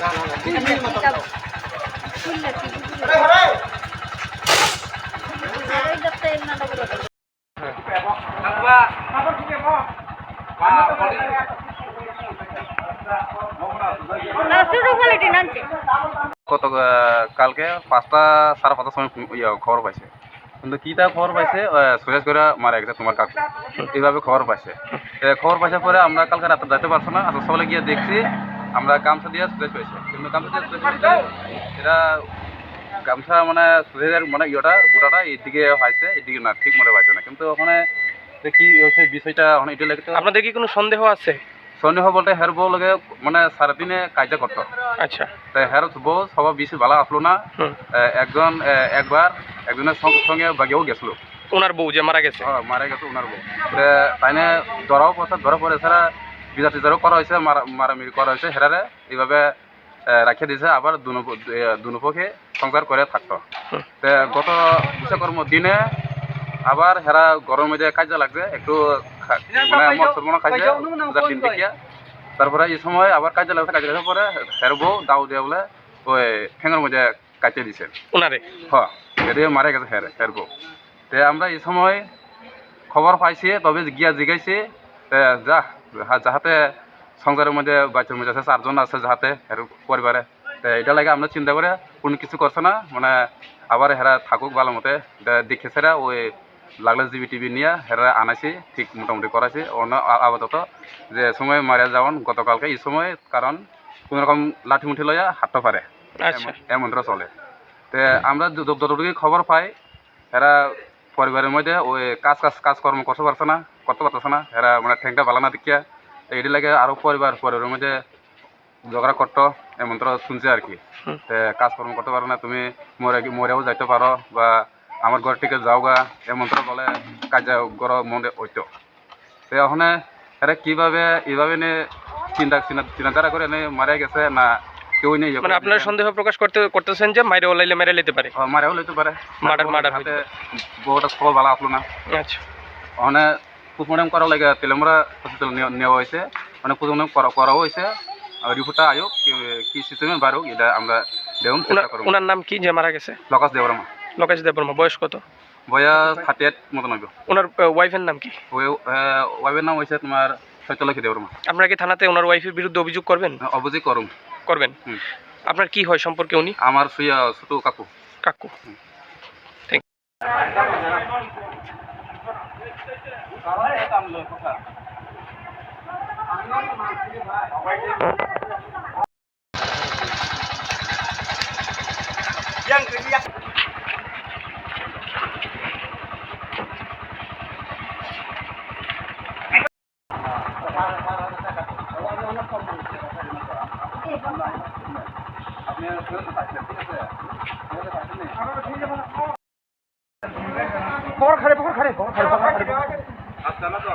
আহ, কালকে পাঁচটা সাড়ে পাঁচটার সময় খবর পাইছে। কিন্তু কিটা খবর পাইছে? সুরেশ করে মারা গেছে তোমার কাকু এইভাবে খবর পাইছে। খবর পাইছে পরে আমরা কালকে রাতে যেতে পারছ না। আসলে সকালে গিয়ে দেখছি। আমরা গামছা দিয়ে পাইছে কিন্তু গামছা দিয়ে এটা গামছা মানে সুরেশের মানে ইয়েটা গোটাটা এইদিকে পাইছে এইদিকে না ঠিক মতো পাইছে না। কিন্তু ওখানে কি হয়েছে বিষয়টা ওখানে এটা লাগে আপনাদের কি কোনো সন্দেহ আছে? সন্দেহ বলতে হের বউ লগে মানে সারাদিনে কাজটা করতো। আচ্ছা। তাই হের বউ সবার বেশি ভালো আসলো না। একজন একবার একজনের সঙ্গে- বাগিয়েও গেছিল। ওনার বউ যে মারা গেছে। মারা গেছে ওনার বউ। তে তাইনে ধরাও পড়ছে ধরা পরে এছাড়া বিচার টিচারও করা হয়েছে মারা মারামারি করা হয়েছে। হেরারে এইভাবে রাখিয়ে দিয়েছে আবার দুপক্ষে সংসার করে থাকতো। তে গত বিশ্বকর্ম দিনে আবার হেরা গরম মধ্যে কাজে লাগছে একটু মানে মৎস্য খাইছে দিন দেখিয়া। তারপরে এই সময় আবার কাজে লাগছে কাজে লাগার পরে হের বউ দাও দিয়ে বলে ওই ঠেঙের মধ্যে কাটিয়ে দিছে। ওনারে হ্যাঁ এদিকে মারা গেছে হের হের বউ। তে আমরা এই সময় খবর পাইছি তবে গিয়া জিগাইছি তে যা যাহাতে সংসারের মধ্যে বাচ্চার মধ্যে আছে চারজন আছে যাহাতে হের পরিবারে। তে এটা লাগে আমরা চিন্তা করে কোনো কিছু করছে না মানে আবার হেরা থাকুক ভালো মতে। দে- দেখেছে রা ওই লাগলে জিবি টিভি নিয়ে হেরা আনাইছি ঠিক মোটামুটি করাইছি। অন্য আপাতত যে সময় মারা যাওয়ান গতকালকে এই সময় কারণ কোনো রকম লাঠি মুঠি লইয়া হাঁটতে পারে। আচ্ছা। এমনটা চলে। তে আমরা যত- যতটুকু খবর পাই এরা পরিবারের মধ্যে ওই কাজ কাজ কাজকর্ম করতে পারছে না। করতে পারতেছে না এরা মানে ঠেংটা ভালো না দেখিয়া তো এটি লাগে আরও পরিবার পরিবারের মধ্যে ঝগড়া করতো এমনটা শুনছে আর কি। তে কাজকর্ম করতে পারো না তুমি মরে মরেও যাইতে পারো বা আমার ঘর থেকে যাও গা এমনটা বলে কাজে ঘর মনে হইতো। তো ওখানে এরা কীভাবে এইভাবে নে চিন্তা চিন্তা- চিন্তাধারা করে মারা গেছে না কেউ নেই মানে আপনারা সন্দেহ প্রকাশ করতে করতেছেন যে মাইরে ওলাইলে মেরে নিতে পারে? মারাও লইতে পারে। Murder, murder হাতে বউটা খবর ভালো আসলো না। আচ্ছা। ওখানে পোস্টমর্টম করা লাগে তেলেমরা হসপিটাল নেওয়া হয়েছে মানে পোস্টমর্টম করা করাও হয়েছে আর রিপোর্টটা আয়োগ কি- সিস্টেমে বারুক এটা আমরা দেখুন চেষ্টা ওনার ওনার নাম কি? যে মারা গেছে? লকাশ দেবরমা লোকেশ দেববর্মা বয়স কত? বয়স থার্টি এইট মতন হইব ওনার ওয়াইফের নাম কি? ওয়াইফের নাম হয়েছে তোমার সৈতলক্ষী দেবরমা আপনারা কি থানাতে ওনার ওয়াইফের বিরুদ্ধে অভিযোগ করবেন? অবশ্যই করুম করবেন। আপনার কি হয় সম্পর্কে উনি? আমার ছোট কাকু। কাকু। yang yang পর খারে আচ্ছা, আপনারা তো।